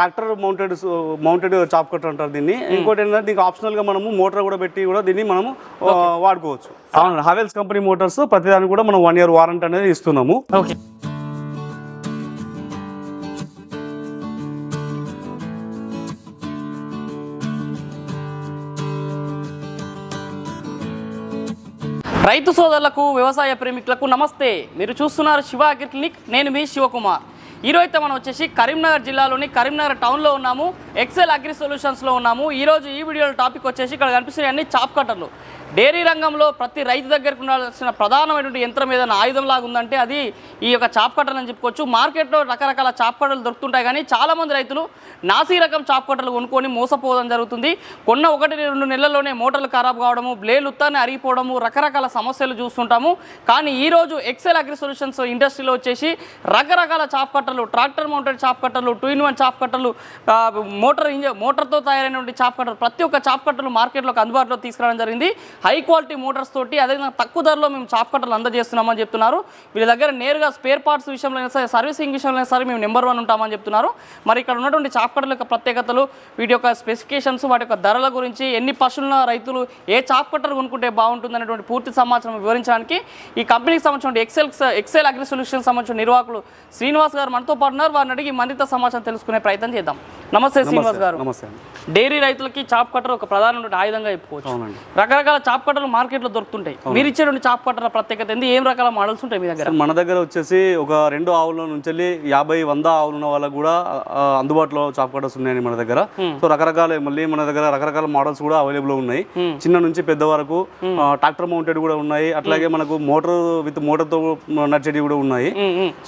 Tractor mounted mounted chop cutter అంటారు దీన్ని. ఇంకోటి ఏంటంటే దీనికి ఆప్షనల్గా మనము మోటార్ కూడా పెట్టి కూడా దీన్ని మనము వాడుకోవచ్చు. అవును హావెల్స్ కంపెనీ మోటార్స్ ప్రతిదానికి కూడా మనం వన్ ఇయర్ వారంటీ అనేది ఇస్తున్నాము. ఓకే. రైతు సోదరులకు వ్యవసాయ ప్రేమికులకు నమస్తే. మీరు చూస్తున్నారు శివ క్లినిక్. నేను మీ శివకుమార్. ఈరోజు అయితే మనం వచ్చేసి కరీంనగర్ జిల్లాలోని కరీంనగర్ టౌన్లో ఉన్నాము. ఎక్సెల్ అగ్రి సొల్యూషన్స్లో ఉన్నాము. ఈరోజు ఈ వీడియోలో టాపిక్ వచ్చేసి ఇక్కడ కనిపిస్తున్నాయి అన్ని చాప్ కట్టర్లు. డైరీ రంగంలో ప్రతి రైతు దగ్గరకు ఉండాల్సిన ప్రధానమైనటువంటి యంత్రం ఏదైనా ఆయుధం లాగా ఉందంటే అది ఈ యొక్క చాప్ కట్టర్లు అని చెప్పుకోవచ్చు. మార్కెట్లో రకరకాల చాప్ కట్టర్లు దొరుకుతుంటాయి కానీ చాలామంది రైతులు నాసీ రకం చాప్ కట్టర్లు కొనుక్కొని మోసపోవడం జరుగుతుంది. కొన్న ఒకటి రెండు నెలల్లోనే మోటార్లు ఖరాబ్ కావడము బ్లేడ్లు ఉత్తాన్ని అరిగిపోవడము రకరకాల సమస్యలు చూస్తుంటాము. కానీ ఈరోజు ఎక్సెల్ అగ్రి సొల్యూషన్స్ ఇండస్ట్రీలో వచ్చేసి రకరకాల చాప్ కట్టర్లు ట్రాక్టర్ మౌంటెడ్ చాప్ కట్టర్లు టూ ఇన్ వన్ చాప్ కట్టర్లు మోటార్ ఇంజ మోటార్తో తయారైనటువంటి చాప్ కట్టర్లు ప్రతి ఒక్క చాప్ కట్టర్లు మార్కెట్లోకి అందుబాటులో తీసుకురావడం జరిగింది. హై క్వాలిటీ మోటార్స్ తోటి అదేవిధంగా తక్కువ ధరలో మేము చాప్ కట్టర్లు అందజేస్తున్నామని చెప్తున్నారు. వీళ్ళ దగ్గర నేరుగా స్పేర్ పార్ట్స్ విషయంలో అయినా సరే సర్వీసింగ్ విషయంలో అయినా సరే మేము నెంబర్ వన్ ఉంటామని చెప్తున్నారు. మరి ఇక్కడ ఉన్నటువంటి చాప్ కట్టర్ల యొక్క ప్రత్యేకతలు వీటి యొక్క స్పెసిఫికేషన్స్ వాటి యొక్క ధరల గురించి ఎన్ని పశువుల రైతులు ఏ చాప్ కట్టర్ కొనుక్కుంటే బాగుంటుంది అనేటువంటి పూర్తి సమాచారం వివరించడానికి ఈ కంపెనీకి సంబంధించిన ఎక్సెల్ ఎక్సెల్ అగ్రి సొల్యూషన్ సంబంధించిన నిర్వాహకులు శ్రీనివాస్ గారు మనతో పాటు ఉన్నారు వారిని అడిగి మరింత సమాచారం తెలుసుకునే ప్రయత్నం చేద్దాం. నమస్తే శ్రీనివాస్ గారు. నమస్తే. డైరీ రైతులకి చాప్ కట్టర్ ఒక ప్రధానమైన ఆయుధంగా చెప్పుకోవచ్చు. రకరకాల చాప్ కట్టర్లు మార్కెట్లో దొరుకుతుంటాయి. మీరు ఇచ్చేటువంటి చాప్ కట్టర్ల ప్రత్యేకత ఏంది? ఏం రకాల మోడల్స్ ఉంటాయి మీ దగ్గర? మన దగ్గర వచ్చేసి ఒక రెండు ఆవుల నుంచి యాభై వంద ఆవులు ఉన్న వాళ్ళకు కూడా అందుబాటులో చాప్ కట్టర్స్ ఉన్నాయండి మన దగ్గర. సో రకరకాల మళ్ళీ మన దగ్గర రకరకాల మోడల్స్ కూడా అవైలబుల్ ఉన్నాయి. చిన్న నుంచి పెద్ద వరకు ట్రాక్టర్ మౌంటెడ్ కూడా ఉన్నాయి. అట్లాగే మనకు మోటార్ విత్ మోటార్తో నడిచేటివి కూడా ఉన్నాయి.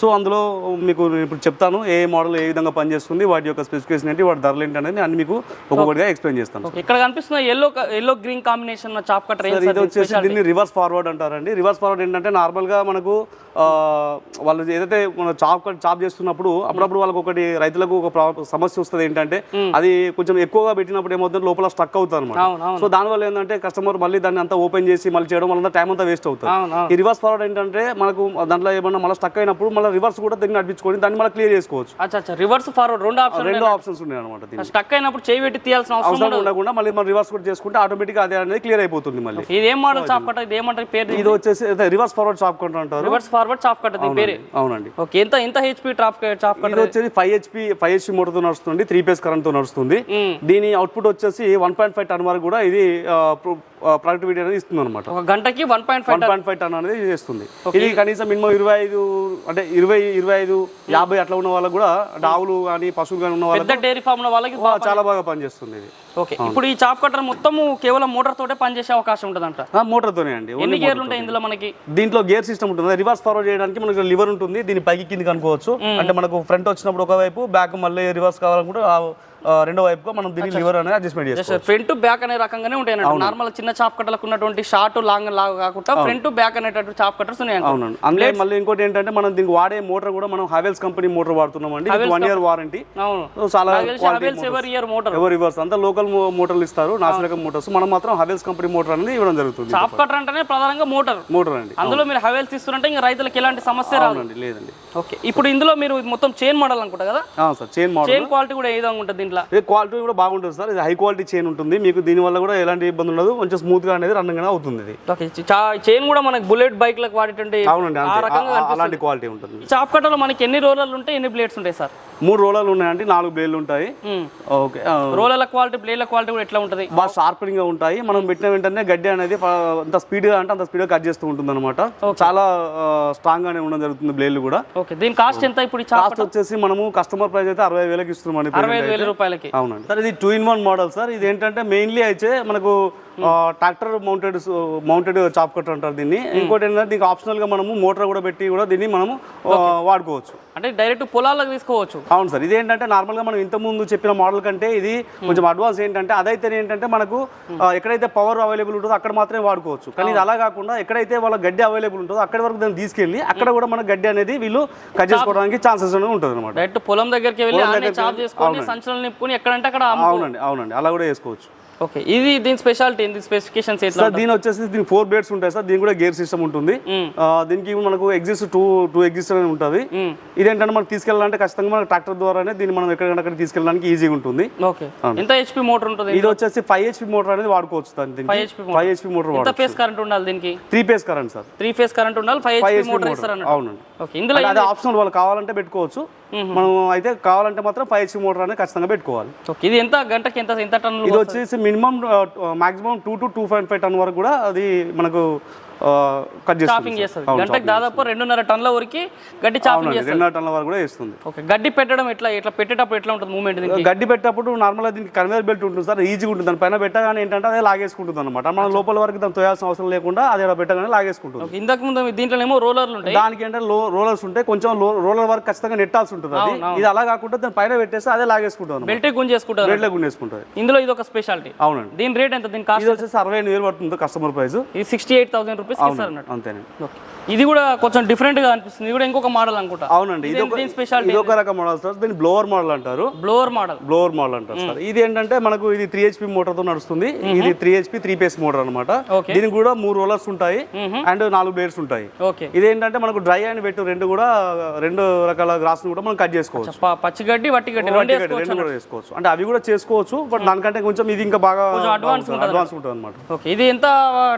సో అందులో మీకు ఇప్పుడు చెప్తాను ఏ మోడల్ ఏ విధంగా పనిచేస్తుంది వాటి యొక్క స్పెసిఫికేషన్ ఏంటి వాటి ధరలు ఏంటి అనేది అన్ని మీకు ఒక్కొక్కటిగా ఎక్స్ప్లెయిన్ చేస్తాను ఇక్కడ కనిపిస్తున్న yellow yellow green combination chop sir ఇది వచ్చేసి దీన్ని రివర్స్ ఫార్వర్డ్ అంటారండి. రివర్స్ ఫార్వర్డ్ ఏంటంటే నార్మల్గా మనకు వాళ్ళు ఏదైతే మన చాప్ చాప్ చేస్తున్నప్పుడు అప్పుడప్పుడు వాళ్ళకి ఒకటి రైతులకు ఒక సమస్య వస్తుంది ఏంటంటే అది కొంచెం ఎక్కువగా పెట్టినప్పుడు ఏమవుతుంది? లోపల స్టక్ అవుతుంది అనమాట సో దానివల్ల ఏంటంటే కస్టమర్ మళ్ళీ దాన్ని అంతా ఓపెన్ చేసి మళ్ళీ చేయడం వల్ల టైం అంతా వేస్ట్ అవుతుంది. ఈ రివర్స్ ఫార్వర్డ్ ఏంటంటే మనకు దాంట్లో ఏమన్నా మళ్ళీ స్టక్ అయినప్పుడు మళ్ళీ రివర్స్ కూడా దగ్గర నడిపించుకొని దాన్ని మళ్ళీ క్లియర్ చేసుకోవచ్చు. అచ్చా రివర్స్ ఫార్వర్డ్ రెండు ఆప్షన్ రెండు ఆప్షన్స్ ఉన్నాయి అనమాట స్టక్ అయినప్పుడు చేయి పెట్టి తీయాల్సిన అవసరం ఉండకుండా మళ్ళీ మనం రివర్స్ కూడా చేసుకుంటే ఆటోమేటిక్గా అదే అనేది క్లియర్ అయిపోతుంది మళ్ళీ. ఇది ఏం మోడల్ చాప్ కట్టర్ ఇది ఏమంటారు పేరు ఇది వచ్చేసి రివర్స్ ఫార్వర్డ్ చాప్ కౌంటర్ అంటారు. రివర్స్ ఫార్వర్డ్ చాప్ కట్టర్ దీని పేరు. అవునండి ఓకే ఎంత ఎంత హెచ్పి ట్రాప్ చాప్ ఇది కట్టర్ వచ్చేసి ఫైవ్ హెచ్పి ఫైవ్ హెచ్పి మోటార్తో నడుస్తుంది త్రీ పేస్ కరెంట్తో నడుస్తుంది. దీని అవుట్పుట్ వచ్చేసి వన్ పాయింట్ ఫైవ్ టన్ వరకు కూడా ఇది ప్రొడక్టివిటీ అనేది ఇస్తుంది అనమాట ఒక గంటకి one point one point five ton అనేది చేస్తుంది. ఇది కనీసం మినిమం ఇరవై ఐదు అంటే ఇరవై ఇరవై ఐదు యాభై అట్లా ఉన్న వాళ్ళకి కూడా అంటే ఆవులు కానీ పశువులు కానీ ఉన్న వాళ్ళకి పెద్ద డైరీ ఫామ్ వాళ్ళకి చాలా బాగా పనిచేస్తుంది ఇది. ఓకే. ఇప్పుడు ఈ చాప్ కట్టర్ మొత్తము కేవలం మోటార్ తోటే పనిచేసే అవకాశం ఉంటుందంట? ఆ, మోటార్తోనే అండి. ఎన్ని గేర్లు ఉంటాయి ఇందులో మనకి? దీంట్లో గేర్ సిస్టమ్ ఉంటుంది. రివర్స్ ఫార్వర్డ్ చేయడానికి మనకు లివర్ ఉంటుంది. దీని పైకి కిందికి అనుకోవచ్చు. అంటే మనకు ఫ్రంట్ వచ్చినప్పుడు ఒకవైపు బ్యాక్ మళ్ళీ రివర్స్ కావాలనుకుంటే ఆ, ఆ, రెండో వైపుగా మనం దీని లివర్ అనేది అడ్జస్ట్మెంట్ చేసుకోవచ్చు. ఫ్రంట్ బ్యాక్ అనే రకంగానే ఉంటాయి నార్మల్ చిన్న చాప్ కట్టలకు ఉన్నటువంటి షార్ట్ లాంగ్ లాగా కాకుండా ఫ్రంట్ బ్యాక్ అనేటటువంటి చాప్ కట్టర్స్ ఉన్నాయి. అవునండి. అందులో మళ్ళీ ఇంకోటి ఏంటంటే మనం దీనికి వాడే మోటార్ కూడా మనం హావెల్స్ కంపెనీ మోటార్ వాడుతున్నాం అండి వన్ ఇయర్ వారంటీ చాలా ఎవరి ఇయర్ మోటార్ ఎవరు రివర్స్ అంతా లోకల్ మోటార్లు ఇస్తారు. నాసిరకం మోటార్స్ మనం మాత్రం హావెల్స్ కంపెనీ మోటార్ అనేది ఇవ్వడం జరుగుతుంది కట్టర్ అంటేనే ప్రధానంగా మోటార్ మోటార్ అండి. అందులో మీరు హవెల్స్ ఇస్తుంటే ఇంకా రైతులకు ఎలాంటి సమస్య రాదు. అవునండి. లేదండి. ఓకే. ఇప్పుడు ఇందులో మీరు మొత్తం చైన్ మోడల్ అనుకుంటా కదా? Sir. Chain model chain quality కూడా ఏ విధంగా ఉంటుంది దీంట్లో? క్వాలిటీ కూడా బాగుంటుంది సార్. ఇది హై క్వాలిటీ చైన్ ఉంటుంది. మీకు దీనివల్ల కూడా ఎలాంటి ఇబ్బంది ఉండదు. కొంచెం స్మూత్గా అనేది రన్నింగ్ అవుతుంది ఇది. ఓకే. చైన్ కూడా మనకి బుల్లెట్ వాడేటువంటి అవునండి అంతే. రకంగా ఆ- అలాంటి క్వాలిటీ ఉంటుంది. చాప్ కట్టర్లో మనకి ఎన్ని రోలర్లు ఉంటాయి ఎన్ని బ్లేడ్స్ ఉంటాయి సార్? మూడు రోలర్లు ఉన్నాయండి నాలుగు బ్లేడ్లు ఉంటాయి. ఓకే రోలర్ల క్వాలిటీ బ్లేడ్ల క్వాలిటీ కూడా ఎట్లా ఉంటుంది? బాగా షార్పనింగ్గా ఉంటాయి. మనం పెట్టిన వెంటనే గడ్డి అనేది అంత స్పీడ్గా అంటే అంత స్పీడ్గా కట్ చేస్తూ ఉంటుంది అనమాట చాలా స్ట్రాంగ్ గానే ఉండడం జరుగుతుంది బ్లేడ్లు కూడా. ఓకే దీని కాస్ట్ ఎంత ఇప్పుడు కాస్ట్ వచ్చేసి మనము కస్టమర్ ప్రైస్ అయితే అరవై వేలకి ఇస్తున్నామండి అరవై వేల. రూపాయలకి. అవునండి. సార్ ఇది two in one model sir. ఇది ఏంటంటే మెయిన్లీ అయితే మనకు tractor mounted mounted chop cutter అంటారు దీన్ని. ఇంకోటి ఏంటంటే దీనికి ఆప్షనల్గా మనము మోటార్ కూడా పెట్టి కూడా దీన్ని మనము వాడుకోవచ్చు. అంటే డైరెక్ట్ పొలాలకు తీసుకోవచ్చు. అవును సార్ ఇది ఏంటంటే నార్మల్గా మనం ఇంత ముందు చెప్పిన మోడల్ కంటే ఇది కొంచెం అడ్వాన్స్ ఏంటంటే అదైతే ఏంటంటే మనకు ఎక్కడైతే పవర్ అవైలబుల్ ఉంటుందో అక్కడ మాత్రమే వాడుకోవచ్చు. కానీ ఇది అలా కాకుండా ఎక్కడైతే వాళ్ళ గడ్డి అవైలబుల్ ఉంటుందో అక్కడి వరకు దాన్ని తీసుకెళ్ళి అక్కడ కూడా మన గడ్డి అనేది వీళ్ళు కట్ చేసుకోవడానికి ఛాన్సెస్ ఉంటుంది అనమాట డైరెక్ట్ పొలం దగ్గరికి వెళ్ళి సంచులు నింపుకొని ఎక్కడంటే అక్కడ అవునండి అవునండి. అలా కూడా చేసుకోవచ్చు. ఓకే. ఇది దీని స్పెషాలిటీ ఏంది స్పెసిఫికేషన్స్ సార్ దీని వచ్చేసి దీనికి ఫోర్ బ్లేడ్స్ ఉంటాయి సార్ దీని కూడా గేర్ సిస్టమ్ ఉంటుంది. దీనికి మనకు ఎగ్జిస్ట్ టూ టూ ఎగ్జిస్ట్ అని ఉంటుంది. ఇదేంటంటే మనకు తీసుకెళ్ళాలంటే ఖచ్చితంగా మన ట్రాక్టర్ ద్వారానే దీన్ని మనం ఎక్కడికక్కడ తీసుకెళ్ళడానికి ఈజీగా ఉంటుంది. ఓకే. ఎంత హెచ్పి మోటార్ ఉంటుంది ఇది వచ్చేసి ఫైవ్ హెచ్పి మోటార్ అనేది వాడుకోవచ్చు దాన్ని five HP five HP motor ఎంత ఫేస్ కరెంట్ ఉండాలి దీనికి? Three phase current sir. Three phase current ఉండాలి ఫైవ్ హెచ్పి మోటార్ అవునండి. ఓకే. ఇందులో ఆప్షనల్ వాళ్ళు కావాలంటే పెట్టుకోవచ్చు. మనం అయితే కావాలంటే మాత్రం ఫైవ్ హెచ్పి మోటార్ అనేది ఖచ్చితంగా పెట్టుకోవాలి. ఇది ఎంత గంటకి ఎంత ఎంత టన్నులు ఇది వచ్చేసి minimum maximum two to two point five ton వరకు కూడా అది మనకు కట్ చాపింగ్ చేస్తుంది చేస్తుంది. గంటకి దాదాపు రెండున్నర టన్నుల వరకు గడ్డి చాపింగ్ చేస్తుంది. రెండున్నర టన్నుల వరకు కూడా వేస్తుంది. ఓకే గడ్డి పెట్టడం ఎట్లా ఇట్లా పెట్టేటప్పుడు ఎట్లా ఉంటుంది మూమెంట్ గడ్డి పెట్టేటప్పుడు నార్మల్గా దీనికి కన్వేర్ బెల్ట్ ఉంటుంది సార్ ఈజీగా ఉంటుంది. దాని పైన పెట్టగానే ఏంటంటే అదే లాగేసుకుంటుంది అనమాట మనం లోపల వరకు దాన్ని తోయాల్సిన అవసరం లేకుండా అది పెట్టగానే లాగేసుకుంటుంది. ఇంతకు ముందు దీంట్లోనేమో రోలర్లు ఉంటాయి. దానికి లో రోలర్స్ ఉంటాయి కొంచెం రోలర్ వరకు ఖచ్చితంగా నెట్టాల్సి ఉంటుంది అది. ఇది అలా కాకుండా దాని పైన పెట్టేస్తే అదే లాగేసుకుంటుంది బెల్ట్ గుంజేసుకుంటారు బెల్ట్లో గుండేసుకుంటుంది ఇందులో ఇది ఒక స్పెషాలిటీ అవునండి. దీని రేట్ ఎంత దీని కాస్ట్ వచ్చేసి అరవై ఎనిమిది వేలు పడుతుంది కస్టమర్ ప్రైస్ ఇది సిక్స్టీ ఎయిట్ థౌసండ్ రూపీస్ ఇస్తారు అన్నట్టు అంతేనండి. ఓకే ఇది కూడా కొంచెం డిఫరెంట్గా అనిపిస్తుంది. ఇది కూడా ఇంకొక మోడల్ అనుకుంటా. అవునండి ఇది ఒక దీని స్పెషాలిటీ ఇది ఒక రకం మోడల్ సార్. దీన్ని బ్లోవర్ మోడల్ అంటారు. బ్లోవర్ మోడల్ బ్లోవర్ మోడల్ అంటారు సార్. ఇది ఏంటంటే మనకు ఇది త్రీ హెచ్పి మోటార్తో నడుస్తుంది. ఇది three HP three phase motor అనమాట. దీనికి కూడా మూడు రోలర్స్ ఉంటాయి అండ్ నాలుగు బ్లేడ్స్ ఉంటాయి. ఓకే ఇదేంటంటే మనకు డ్రై అండ్ వెట్ రెండు కూడా రెండు రకాల గ్రాస్ కూడా మనం కట్ చేసుకోవచ్చు. ప- పచ్చిగడ్డి వట్టిగడ్డి రెండు వట్టి గడ్డి రెండు కూడా చేసుకోవచ్చు అంటే అవి కూడా చేసుకోవచ్చు బట్ దానికంటే కొంచెం ఇది ఇంకా బాగా advance అడ్వాన్స్ ఉంటుంది అనమాట ఇది ఎంత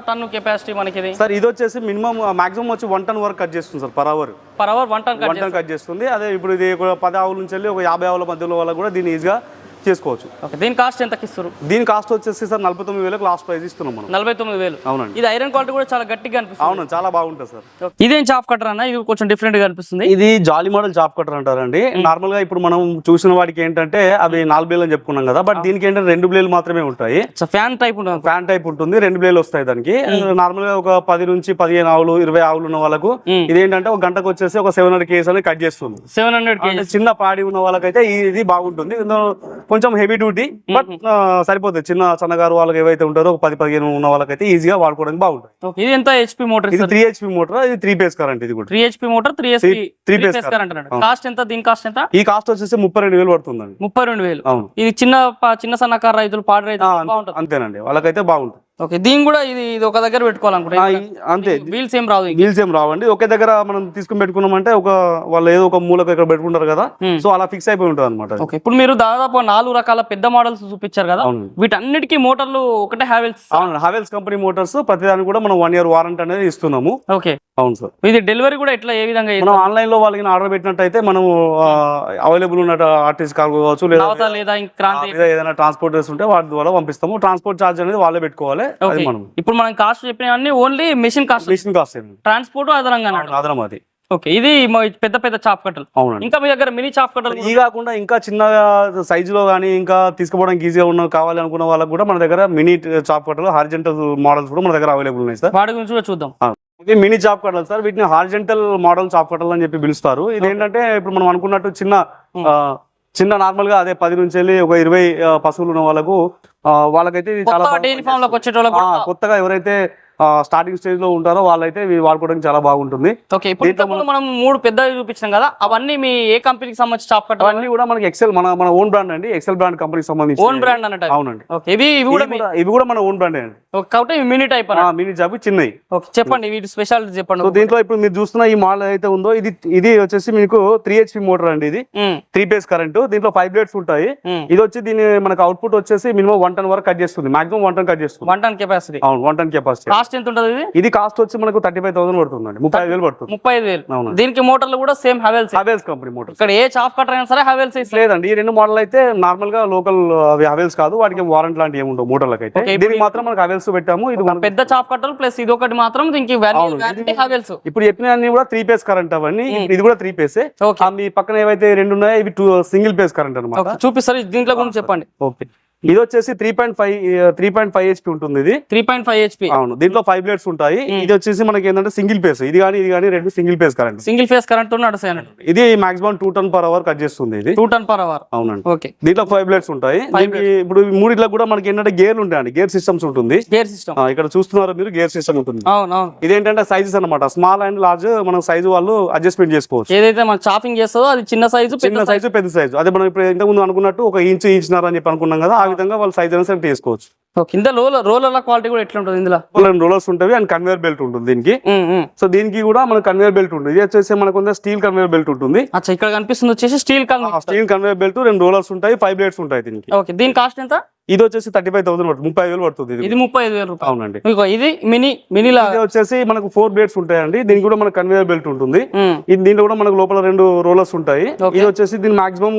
టన్ను కెపాసిటీ మనకి ఇది సార్ ఇది వచ్చేసి మినిమం మాక్సిమం వచ్చి వన్ టన్ వరకు కట్ చేస్తుంది sir per hour per hour one ton one ton cut చేస్తుంది. అదే ఇప్పుడు ఇది ఒక పది ఆవుల నుంచి వెళ్ళి ఒక యాభై ఆవుల మధ్యలో వాళ్ళకి కూడా దీన్ని ఈజీగా చేసుకోవచ్చు. ఓకే దీని కాస్ట్ ఎంతకి ఇస్తారు దీని కాస్ట్ వచ్చేసి సార్ నలభై తొమ్మిది వేలకు లాస్ట్ ప్రైస్ ఇస్తున్నాం మనం. నలభై తొమ్మిది వేలు. అవునండి. ఇది ఐరన్ క్వాలిటీ కూడా చాలా గట్టిగా అనిపిస్తుంది. అవును చాలా బాగుంటుంది సార్. ఇదేం చాప్ కట్టర్ అన్న? ఇది కొంచెం డిఫరెంట్గా అనిపిస్తుంది. ఇది జాలీ మోడల్ జాబ్ కట్టర్ అంటారండి. నార్మల్గా ఇప్పుడు మనం చూసిన వాటికి ఏంటంటే అవి నాలుగు బ్లేలు అని చెప్పుకున్నాం కదా బట్ దీనికి ఏంటంటే రెండు బ్లేలు మాత్రమే ఉంటాయి. ఫ్యాన్ టైప్ ఉంటుంది ఫ్యాన్ టైప్ ఉంటుంది రెండు బ్లేలు వస్తాయి దానికి. నార్మల్గా ఒక పది నుంచి పదిహేను ఆవులు ఇరవై ఆవులు ఉన్న వాళ్ళకు మ్మ్. ఇదేంటంటే ఒక గంటకు వచ్చేసి ఒక సెవెన్ హండ్రెడ్ కేజీస్ అనేది కట్ చేస్తుంది సెవెన్ హండ్రెడ్ అంటే చిన్న పాడి ఉన్న వాళ్ళకైతే ఇది బాగుంటుంది. కొంచెం హెవీ డ్యూటీ బట్ సరిపోతుంది. చిన్న సన్నగారు వాళ్ళకి ఏవైతే ఉంటారో ఒక పది పదిహేను ఉన్న వాళ్ళకైతే ఈజీగా వాడుకోవడానికి బాగుంటుంది. ఇది ఎంత హెచ్పి మోటార్ ఇది త్రీ హెచ్పి మోటార్ ఇది త్రీ పేస్ కరెంట్ ఇది కూడా. Three HP motor three three phase current cost ఎంత? దీని కాస్ట్ ఎంత? ఈ కాస్ట్ వచ్చేసి ముప్పై రెండు వేలు పడుతుందండి. ముప్పై రెండు వేలు. అవును. ఇది చిన్న చిన్న సన్నకారు రైతులు పాడి రైతులు అంతేనండి. వాళ్ళకైతే బాగుంటుంది. ఓకే దీని కూడా ఇది ఇది ఒక దగ్గర పెట్టుకోవాలనుకుంటా. అంతే. వీల్స్ ఏం ఇంక. వీల్స్ ఏం రావండి ఒకే దగ్గర మనం తీసుకుని పెట్టుకున్నామంటే ఒక వాళ్ళు ఏదో ఒక మూలకు ఇక్కడ పెట్టుకుంటారు కదా. సో అలా ఫిక్స్ అయిపోయి ఉంటుంది అనమాట ఓకే ఇప్పుడు మీరు దాదాపు నాలుగు రకాల పెద్ద మోడల్స్ చూపించారు కదా వీటన్నిటికీ మోటార్లు ఒకటే హ్యావెల్స్ అవును హావెల్స్ కంపెనీ మోటార్స్ ప్రతిదానికి కూడా మనం వన్ ఇయర్ వారంటీ అనేది ఇస్తున్నాము. ఓకే. అవును సార్. ఇది డెలివరీ కూడా ఎట్లా ఏ విధంగా మనం ఆన్లైన్లో వాళ్ళకి ఆర్డర్ పెట్టినట్టయితే మనం అవైలబుల్ ఉన్న ఆర్టీసీ కార్గో కావచ్చు లేదా ఏదైనా ట్రాన్స్పోర్టర్స్ ఉంటే వాటి ద్వారా పంపిస్తాము. ట్రాన్స్పోర్ట్ ఛార్జ్ అనేది వాళ్ళే పెట్టుకోవాలి. అది ఓకే. మనం ఇప్పుడు మనం కాస్ట్ చెప్పినవన్నీ only machine cost machine cost transport అదనంగా అది. ఓకే ఇది పెద్ద పెద్ద చాప్ కట్టలు. అవునండి. ఇంకా మీ దగ్గర మినీ చాప్ కట్టలు ఈ కాకుండా ఇంకా చిన్న సైజులో కానీ ఇంకా తీసుకోవడానికి ఈజీగా ఉన్న కావాలి అనుకున్న వాళ్ళకి కూడా మన దగ్గర మినీ చాప్ కట్టలు హార్జెంటల్ మోడల్స్ కూడా మన దగ్గర అవైలబుల్ ఉన్నాయి సార్. వాటి గురించి కూడా చూద్దాం. ఇది మినీ చాప్ కట్టలు సార్. వీటిని హార్జెంటల్ మోడల్ చాప్ కట్టలు అని చెప్పి పిలుస్తారు. ఇది ఏంటంటే ఇప్పుడు మనం అనుకున్నట్టు చిన్న చిన్న నార్మల్గా అదే పది నుంచి వెళ్ళి ఒక ఇరవై పశువులు ఉన్న వాళ్ళకు వాళ్ళకైతే కొత్తగా ఎవరైతే స్టార్టింగ్ స్టేజ్లో ఉంటారో వాళ్ళైతే ఇవి వాడుకోవడానికి చాలా బాగుంటుంది. ఓకే ఇప్పుడు మనం మూడు పెద్దవి చూపించాం కదా అవన్నీ మీ ఏ కంపెనీకి సంబంధించి చాప్ కట్ట అవన్నీ కూడా మనకి ఎక్సెల్ మన మన ఓన్ బ్రాండ్ అండి. ఎక్సెల్ బ్రాండ్ కంపెనీకి సంబంధించి. ఓన్ బ్రాండ్ అన్నట్టు. అవునండి. ఓకే ఇవి ఇవి కూడా ఇవి కూడా మన ఓన్ బ్రాండ్ అండి. ఓకే, కాబట్టి మినీ టైప్ మినీ జాబ్ చిన్నవి. ఓకే చెప్పండి వీటి స్పెషాలిటీ చెప్పండి దీంట్లో ఇప్పుడు మీరు చూస్తున్న ఈ మోడల్ అయితే ఉందో ఇది ఇది వచ్చేసి మీకు త్రీ హెచ్పి మోటార్ అండి ఇది. త్రీ పేస్ కరెంట్ దీంట్లో ఫైవ్ బ్లేడ్స్ ఉంటాయి. ఇది వచ్చి దీని మనకు అవుట్పుట్ వచ్చేసి మినిమం వన్ టన్ వరకు కట్ చేస్తుంది. మాక్సిమం వన్ టన్ కట్ చేస్తుంది. వన్ టన్ కెపాసిటీ అవును వన్ టన్ కెపాసిటీ కాస్ట్ ఎంత ఉంటుంది ఇది? ఇది కాస్ట్ వచ్చి మనకు థర్టీ ఫైవ్ థౌసండ్ పడుతుందండి. ముప్పై వేలు పడుతుంది. ముప్పై ఐదు వేలు. అవును. దీనికి మోటార్లు కూడా same Havells. Havells company motors. ఇక్కడ ఏ చాప్ కట్టర్ అయినా సరే హెవెల్స్ ఇస్తారు లేదండి ఈ రెండు మోడల్ అయితే నార్మల్గా లోకల్ అవి హవేల్స్ కాదు వాటికి వారంటీ లాంటి ఏమి ఉండవు మోటార్లకు అయితే Okay, దీనికి మాత్రం మనకు హవేల్స్ పెట్టాము ఇది మనకు- పెద్ద చాప్ కట్టలు ప్లస్ ఇది ఒకటి మాత్రం దీనికి అవును, వ్యారంటీ హెవెల్స్. ఇప్పుడు చెప్పిన అన్ని కూడా త్రీ పేస్ కరెంట్ అవన్నీ ఇది కూడా త్రీ పేసే మీ పక్కన ఏవైతే రెండు ఉన్నాయో ఇవి టూ సింగిల్ పేస్ కరెంట్ అనమాట చూపిస్తారు. దీంట్లో గురించి చెప్పండి. ఓకే. ఇది వచ్చేసి three point five three point five HP ఉంటుంది ఇది. త్రీ పాయింట్ ఫైవ్ హెచ్పి అవును దీంట్లో ఫైవ్ బ్లేడ్స్ ఉంటాయి. ఇది వచ్చేసి మనకి ఏంటంటే సింగిల్ పేస్ ఇది కానీ ఇది కానీ రెండు single phase current single phase current నడుస్తాయి ఇది maximum two ton per hour cut చేస్తుంది ఇది. టూ టన్ పర్ అవర్ అవునండి. ఓకే దీంట్లో ఫైవ్ బ్లేడ్స్ ఉంటాయి. ఇప్పుడు మూడిట్లో కూడా మనకి ఏంటంటే గేర్లు ఉంటాయండి. గేర్ సిస్టమ్స్ ఉంటుంది. గేర్ సిస్టమ్ ఇక్కడ చూస్తున్నారు మీరు గేర్ సిస్టమ్ ఉంటుంది. అవును అవును ఇదేంటంటే సైజెస్ అన్నమాట. స్మాల్ అండ్ లార్జ్ మనం సైజు వాళ్ళు అడ్జస్ట్మెంట్ చేసుకోవచ్చు. ఏదైతే మనం చాపింగ్ చేస్తుందో అది చిన్న సైజు పెద్ద చిన్న సైజు పెద్ద సైజు అదే మనం ఇప్పుడు ఇంతకు ముందు అనుకున్నట్టు ఒక ఇంచు ఇంచున్నర అని చెప్పి అనుకున్నాం కదా విధంగా వాళ్ళు సైజ్ అనేది సెలెక్ట్ చేసుకోవచ్చు కింద రోలర్ రోలర్ల క్వాలిటీ కూడా ఎట్లా ఉంటుంది ఇందులో రోలర్స్ ఉంటాయి అండ్ కన్వేర్ బెల్ట్ ఉంటుంది దీనికి. ఉమ్, ఉమ్. సో దీనికి కూడా మనకు కన్వేర్ బెల్ట్ ఉంటుంది. ఇది వచ్చేసి మనకు స్టీల్ కన్వేర్ బెల్ట్ ఉంటుంది. అచ్చా ఇక్కడ కనిపిస్తుంది వచ్చేసి స్టీల్ స్టీల్ కన్వేర్ బెల్ట్ రెండు రోలర్స్ ఉంటాయి ఫైవ్ బ్లేడ్స్ ఉంటాయి దీనికి. ఓకే దీని కాస్ట్ ఎంత? ఇది వచ్చేసి థర్టీ ఫైవ్ థౌసండ్ పడుతుంది ముప్పై వేలు పడుతుంది ఇది. ముప్పై ఐదు వేల రూపాయలు. అవునండి. ఇది మినీ మినీ ఇది వచ్చేసి మనకు ఫోర్ బ్లేడ్స్ ఉంటాయండి. దీనికి కూడా మనకు కన్వేయర్ బెల్ట్ ఉంటుంది. ఉమ్, ఇది దీంట్లో కూడా మనకు లోపల రెండు రోలర్స్ ఉంటాయి. ఇది వచ్చేసి దీని మాక్సిమం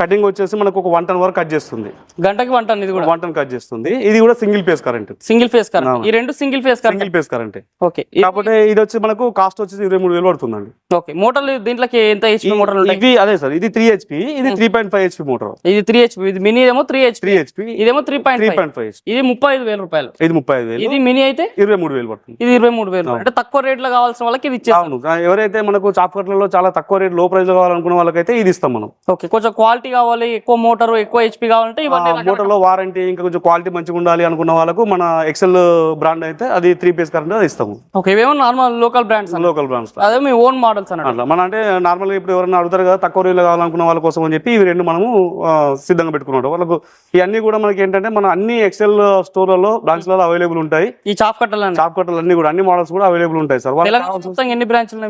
కటింగ్ వచ్చేసి మనకు ఒక వన్ టన్ వరకు కట్ చేస్తుంది. గంటకి వన్ టన్ ఇది కూడా? వన్ టన్ కట్ చేస్తుంది. ఇది కూడా single phase current. Single phase current. ఈ రెండు single phase current. Single phase current. Okay. కాకపోతే ఇది వచ్చి మనకు కాస్ట్ వచ్చేసి ఇరవై మూడు వేలు పడుతుందండి. ఓకే. మోటార్లు దీంట్లోకి ఎంత హెచ్పి మోటార్లు ఉంటాయి? ఇవి అదే సార్ ఇది త్రీ హెచ్పి ఇది three point five HP motor. ఇది త్రీ హెచ్పి ఇది మినీ ఏమో త్రీ హెచ్పి త్రీ హెచ్పి ఇదేమో three point three point five ఇది ముప్పై ఐదు వేల రూపాయలు. ఇది ముప్పై ఐదు వేలు. ఇది మినీ అయితే ఇరవై మూడు వేలు పడుతుంది. ఇది ఇరవై మూడు వేలు. అంటే తక్కువ రేట్లో కావాల్సిన వాళ్ళకి ఇది ఇచ్చేస్తాం అవును. కా- ఎవరైతే మనకు చాప్ కట్లలో చాలా తక్కువ రేట్లో ప్రైస్లో కావాలనుకున్న వాళ్ళకైతే ఇది ఇస్తాం మనం. ఓకే. కొంచెం క్వాలిటీ కావాలి ఎక్కువ మోటార్ ఎక్కువ హెచ్పి కావాలంటే ఇవన్నీ మోటార్లో వారంటీ ఇంకా కొంచెం క్వాలిటీ మంచిగా ఉండాలి అనుకున్న వాళ్ళకు మన ఎక్సెల్ బ్రాండ్ అయితే అది త్రీ పీస్ కరెంట్ అది ఇస్తాము. ఓకే ఇవేమో normal local brands local brands అదే మీ ఓన్ మోడల్స్ అట్లా. మన అంటే నార్మల్గా ఇప్పుడు ఎవరైనా అడుగుతారు కదా తక్కువ రేట్లో కావాలనుకున్న వాళ్ళ కోసం అని చెప్పి ఇవి రెండు మనము సిద్ధంగా పెట్టుకున్నాడు వాళ్ళకు ఇవన్నీ కూడా మనకి ఏంటంటే మన అన్ని ఎక్సెల్ స్టోర్లలో బ్రాంచ్లలో అవైలబుల్ ఉంటాయి. ఈ చాప్ కట్టాలండి చాప్ కట్టలు అన్ని కూడా అన్ని మోడల్స్ కూడా అవైలబుల్ ఉంటాయి సార్ మొత్తం ఎన్ని బ్రాంచ్లు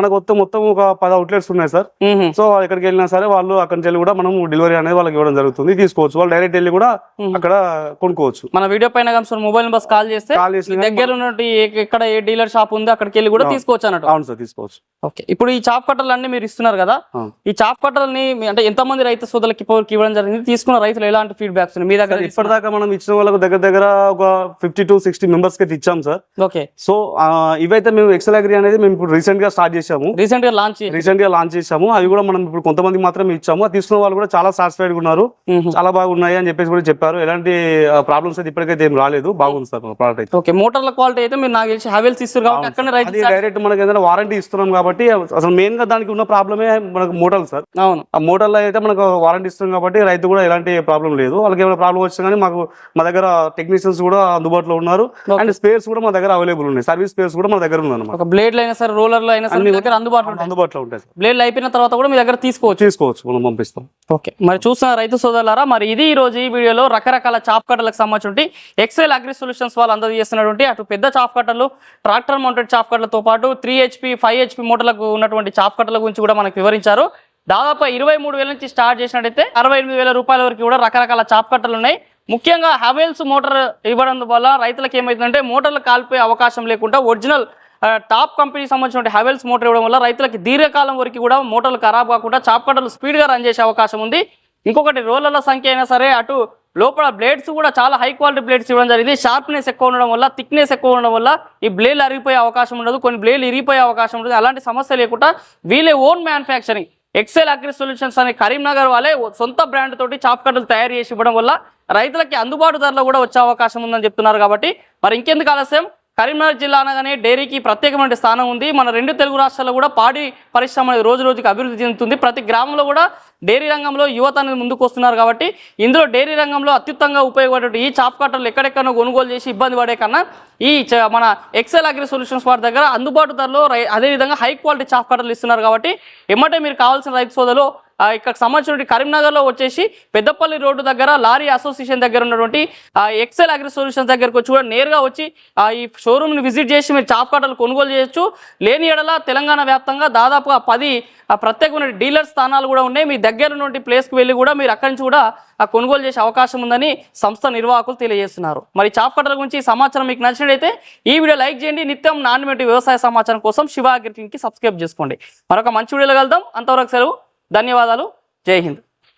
మనకు మొత్తం మొత్తం ఒక పది అవుట్లెట్స్ ఉన్నాయి సార్. సో ఎక్కడికి వెళ్ళినా సరే వాళ్ళు అక్కడి నుంచి వెళ్ళి కూడా మనం డెలివరీ అనేది వాళ్ళకి ఇవ్వడం జరుగుతుంది. తీసుకోవచ్చు. వాళ్ళు డైరెక్ట్ వెళ్ళి కూడా అక్కడ కొనుక్కోవచ్చు. మన వీడియో పైన మొబైల్ నెంబర్స్ కాల్ చేస్తే దగ్గర ఉన్నట్టు ఏ- ఎక్కడ ఏ డీలర్ షాప్ ఉందో అక్కడికి వెళ్ళి కూడా తీసుకోవచ్చు అన్నట్టు. అవును సార్ తీసుకోవచ్చు. ఓకే. ఇప్పుడు ఈ చాప్ కట్టలు అన్ని మీరు ఇస్తున్నారు కదా. ఈ చాప్ కట్టలని అంటే ఎంత మంది రైతు సోదరులకి ఇవ్వడం జరిగింది? తీసుకున్న రైతులు ఎలాంటి ఫీడ్బ్యాక్స్ మీ దగ్గర ఇప్పటిదాకా మనం ఇచ్చిన వాళ్ళకు దగ్గర దగ్గర ఒక ఫిఫ్టీ టు సిక్స్టీ మెంబర్స్కి ఇచ్చాం సార్. ఓకే. సో ఇవైతే మేము ఎక్సెల్ అగ్రి అనేది మేము ఇప్పుడు రీసెంట్గా స్టార్ట్ చేసాము రీసెంట్గా లాంచ్ రీసెంట్గా లాంచ్ చేసాము అవి కూడా మనం ఇప్పుడు కొంతమంది మాత్రమే ఇచ్చాము. తీసుకున్న వాళ్ళు కూడా చాలా సాటిస్ఫైడ్ ఉన్నారు. చాలా బాగున్నాయి అని చెప్పేసి కూడా చెప్పారు. ఎలాంటి ప్రాబ్లమ్స్ అయితే ఇప్పటికైతే ఏం రాలేదు. బాగుంది సార్ మన ప్రోడక్ట్ అయితే. ఓకే మోటార్ల క్వాలిటీ అయితే మీరు నాకు తెలిసి హావెల్స్ ఇస్తారు కాబట్టి అక్కడ రైతు అది డైరెక్ట్ మనకి ఏదైనా వారంటీ ఇస్తున్నాం కాబట్టి అసలు మెయిన్గా దానికి ఉన్న ప్రాబ్లమే మనకు మోటార్ సార్. అవును. ఆ మోటార్లో అయితే మనకు వారంటీ ఇస్తున్నాం కాబట్టి రైతు కూడా ఎలాంటి ప్రాబ్లం లేదు. వాళ్ళకి ఏమైనా ప్రాబ్లం వచ్చినా కానీ మాకు మా దగ్గర టెక్నీషియన్స్ కూడా అందుబాటులో ఉన్నారు. అండ్ స్పేర్స్ కూడా మా దగ్గర అవైలబుల్ ఉన్నాయి. సర్వీస్ స్పేర్స్ కూడా మా దగ్గర ఉంది అనమాట ఒక బ్లేడ్ అయినా సరే రోలర్లు అయినా సరే మీ దగ్గర అందుబాటులో ఉంటాయి. అందుబాటులో ఉంటాయి సార్. బ్లేడ్లు అయిపోయిన తర్వాత కూడా మీ దగ్గర తీసుకోవచ్చు. తీసుకోవచ్చు. మనం పంపిస్తాం. ఓకే మరి చూస్తున్న రైతు సోదరులారా మరి ఇది ఈ రోజు ఈ వీడియోలో రకరకాల చాప్ కట్టర్లకు సంబంధించి ఎక్సెల్ అగ్రి సొల్యూషన్స్ వాళ్ళు అందజేస్తున్నటువంటి అటు పెద్ద చాప్ కట్టలు ట్రాక్టర్ మౌంటెడ్ చాప్ కట్టలతో పాటు త్రీ హెచ్పి ఫైవ్ హెచ్పి మోటార్లకు ఉన్నటువంటి చాప్ కట్టల గురించి కూడా మనకు వివరించారు. దాదాపు ఇరవై మూడు వేల నుంచి స్టార్ట్ చేసినట్టయితే అరవై ఎనిమిది వేల రూపాయల వరకు కూడా రకరకాల చాప్ కట్టలు ఉన్నాయి. ముఖ్యంగా హవెల్స్ మోటార్ ఇవ్వడం వల్ల రైతులకు ఏమవుతుందంటే మోటార్లు కాలిపోయే అవకాశం లేకుండా ఒరిజినల్ టాప్ కంపెనీ సంబంధించిన హెవెల్స్ మోటార్ ఇవ్వడం వల్ల రైతులకి దీర్ఘకాలం వరకు కూడా మోటార్లు ఖరాబ్ కాకుండా చాప్ కట్టలు స్పీడ్గా రన్ చేసే అవకాశం ఉంది. ఇంకొకటి రోలర్ల సంఖ్య అయినా సరే అటు లోపల బ్లేడ్స్ కూడా చాలా హై క్వాలిటీ బ్లేడ్స్ ఇవ్వడం జరిగింది. షార్ప్నెస్ ఎక్కువ ఉండడం వల్ల థిక్నెస్ ఎక్కువ ఉండడం వల్ల ఈ బ్లేడ్లు అరిగిపోయే అవకాశం ఉండదు. కొన్ని బ్లేడ్లు ఇరిగిపోయే అవకాశం ఉండదు. అలాంటి సమస్య లేకుండా వీళ్ళే own manufacturing Excel agri solutions అనే కరీంనగర్ వాళ్ళే సొంత బ్రాండ్ తోటి చాప్ కట్టలు తయారు చేసి ఇవ్వడం వల్ల రైతులకి అందుబాటు ధరలో కూడా వచ్చే అవకాశం ఉందని చెప్తున్నారు కాబట్టి మరి ఇంకెందుకు ఆలస్యం? కరీంనగర్ జిల్లా అనగానే డైరీకి ప్రత్యేకమైన స్థానం ఉంది. మన రెండు తెలుగు రాష్ట్రాల్లో కూడా పాడి పరిశ్రమ అనేది రోజు రోజుకి అభివృద్ధి చెందుతుంది. ప్రతి గ్రామంలో కూడా డైరీ రంగంలో యువత అనేది ముందుకు వస్తున్నారు కాబట్టి ఇందులో డైరీ రంగంలో అత్యుత్తంగా ఉపయోగపడే ఈ చాప్ కట్టర్లు ఎక్కడెక్కడో కొనుగోలు చేసి ఇబ్బంది పడే కన్నా ఈ చ- మన ఎక్సెల్ అగ్రి సొల్యూషన్స్ వారి దగ్గర అందుబాటు ధరలో రై- అదేవిధంగా హై క్వాలిటీ చాప్ కట్టర్లు ఇస్తున్నారు కాబట్టి ఎమ్మటే మీరు కావాల్సిన రైతు సోదలో ఇక్కడ సంబంధించినటువంటి కరీంనగర్లో వచ్చేసి పెద్దపల్లి రోడ్డు దగ్గర లారీ అసోసియేషన్ దగ్గర ఉన్నటువంటి ఎక్సెల్ అగ్రి సొల్యూషన్స్ దగ్గరకు వచ్చి కూడా నేరుగా వచ్చి ఆ, ఈ షోరూమ్ని విజిట్ చేసి మీరు చాప్ కట్టలు కొనుగోలు చేయొచ్చు. లేని ఎడల తెలంగాణ వ్యాప్తంగా దాదాపుగా పది ప్రత్యేకమైన డీలర్ స్థానాలు కూడా ఉన్నాయి. మీ దగ్గర ఉన్నటువంటి ప్లేస్కి వెళ్ళి కూడా మీరు అక్కడి నుంచి కూడా కొనుగోలు చేసే అవకాశం ఉందని సంస్థ నిర్వాహకులు తెలియజేస్తున్నారు. మరి చాప్ కట్టల గురించి సమాచారం మీకు నచ్చినట్లయితే ఈ వీడియో లైక్ చేయండి. నిత్యం నాణ్యమైన వ్యవసాయ సమాచారం కోసం శివ అగ్రిటీన్కి సబ్స్క్రైబ్ చేసుకోండి. మరొక మంచి వీడియోలో కలుద్దాం. అంతవరకు సెలవు. ధన్యవాదాలు. జై హింద్.